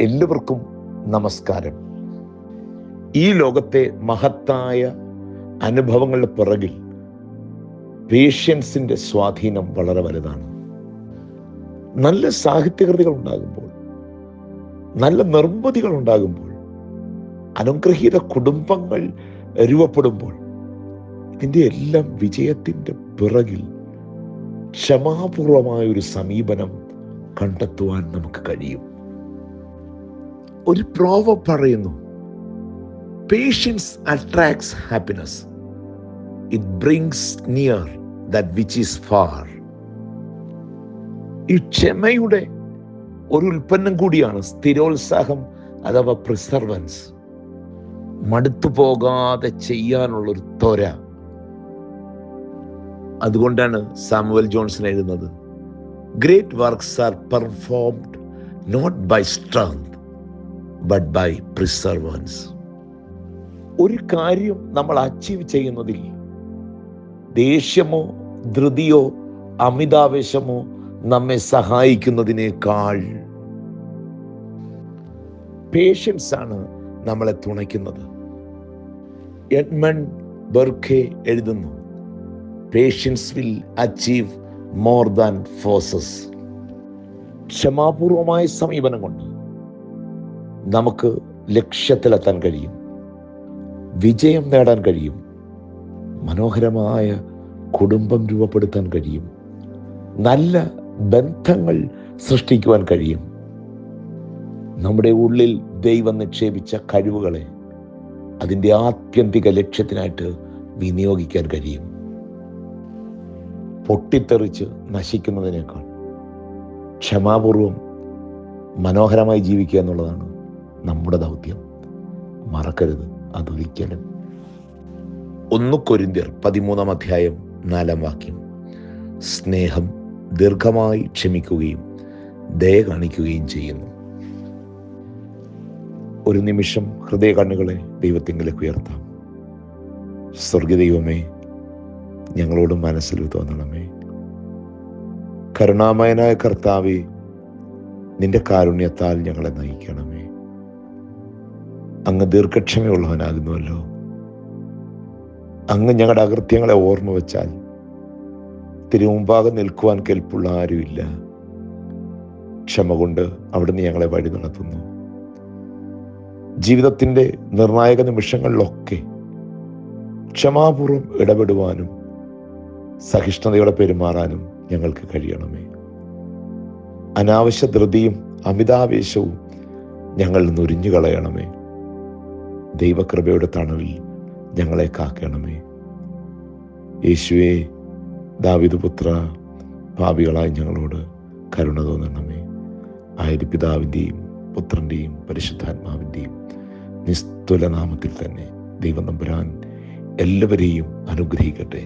എല്ലാവർക്കും നമസ്കാരം. ഈ ലോകത്തെ മഹത്തായ അനുഭവങ്ങളുടെ പിറകിൽ പേഷ്യൻസിന്റെ സ്വാധീനം വളരെ വലുതാണ്. നല്ല സാഹിത്യകൃതികൾ ഉണ്ടാകുമ്പോൾ നല്ല നിർമ്മിതികൾ ഉണ്ടാകുമ്പോൾ അനുഗ്രഹീത കുടുംബങ്ങൾ രൂപപ്പെടുമ്പോൾ ഇതിന്റെ എല്ലാം വിജയത്തിന്റെ പിറകിൽ ക്ഷമാപൂർവമായ ഒരു സമീപനം കണ്ടെത്തുവാൻ നമുക്ക് കഴിയും. ഒരു പ്രോവ പറയുന്നു. Patience attracts happiness it brings near that which is far ഈ ക്ഷമയുടെ ഒരു ഉൽപ്പന്നം കൂടിയാണ് സ്ഥിരോത്സാഹം അഥവാ പ്രിസർവൻസ് മടുത്തു പോകാതെ ചെയ്യാനുള്ള ഒരു ത്വര. അതുകൊണ്ടാണ് സാമുവൽ ജോൺസൺ എഴുതുന്നത്. Great works are performed not by strength but by perseverance ഒരു കാര്യം നമ്മൾ അച്ചീവ് ചെയ്യുന്നതിൽ ദേഷ്യമോ ധൃതിയോ അമിതാവേശമോ നമ്മെ സഹായിക്കുന്നതിനേക്കാൾ പേഷ്യൻസ് ആണ് നമ്മളെ തുണയ്ക്കുന്നത്. എഡ്മൺ ബെർഖെ എഴുതുന്നു patience will achieve more than forces ക്ഷമാപൂർവമായ സമീപനം കൊണ്ട് നമുക്ക് ലക്ഷ്യത്തിലെത്താൻ കഴിയും. വിജയം നേടാൻ കഴിയും. മനോഹരമായ കുടുംബം രൂപപ്പെടുത്താൻ കഴിയും. നല്ല ബന്ധങ്ങൾ സൃഷ്ടിക്കുവാൻ കഴിയും. നമ്മുടെ ഉള്ളിൽ ദൈവം നിക്ഷേപിച്ച കഴിവുകളെ അതിന്റെ ആത്യന്തിക ലക്ഷ്യത്തിനായിട്ട് വിനിയോഗിക്കാൻ കഴിയും. പൊട്ടിത്തെറിച്ച് നശിക്കുന്നതിനേക്കാൾ ക്ഷമാപൂർവം മനോഹരമായി ജീവിക്കുക എന്നുള്ളതാണ് നമ്മുടെ ദൗത്യം. മറക്കരുത് അതൊരിക്കലും. ഒന്ന് കൊരിന്തിയർ പതിമൂന്നാം അധ്യായം നാലാം വാക്യം. സ്നേഹം ദീർഘമായി ക്ഷമിക്കുകയും ദയ കാണിക്കുകയും ചെയ്യുന്നു. ഒരു നിമിഷം ഹൃദയ കണ്ണുകളെ ദൈവത്തിങ്കിലേക്ക് ഉയർത്താം. സ്വർഗദൈവമേ ഞങ്ങളോട് മനസ്സിൽ തോന്നണമേ. കരുണാമയനായ കർത്താവെ നിന്റെ കാരുണ്യത്താൽ ഞങ്ങളെ നയിക്കണമേ. അങ്ങ് ദീർഘക്ഷമയുള്ളവനാകുന്നുവല്ലോ. അങ്ങ് ഞങ്ങളുടെ അകൃത്യങ്ങളെ ഓർമ്മ വെച്ചാൽ തിരുമുമ്പാകെ നിൽക്കുവാൻ കെൽപ്പുള്ള ആരുമില്ല. ക്ഷമ കൊണ്ട് അവിടുന്ന് ഞങ്ങളെ വഴി നടത്തുന്നു. ജീവിതത്തിന്റെ നിർണായക നിമിഷങ്ങളിലൊക്കെ ക്ഷമാപൂർവം ഇടപെടുവാനും സഹിഷ്ണുതയോടെ പെരുമാറാനും ഞങ്ങൾക്ക് കഴിയണമേ. അനാവശ്യ ധൃതിയും അമിതാവേശവും ഞങ്ങൾ ഉരിഞ്ഞു കളയണമേ ദൈവകൃപയുടെ തണവിൽ ഞങ്ങളെ കാക്കണമേ. യേശുവേ ദാവിദ് പുത്ര പാപികളായി ഞങ്ങളോട് കരുണ തോന്നണമേ. ആയത് പിതാവിന്റെയും പുത്രന്റെയും പരിശുദ്ധാത്മാവിന്റെയും നിസ്തുലനാമത്തിൽ തന്നെ ദൈവം നമ്പുരാൻ എല്ലാവരെയും അനുഗ്രഹിക്കട്ടെ.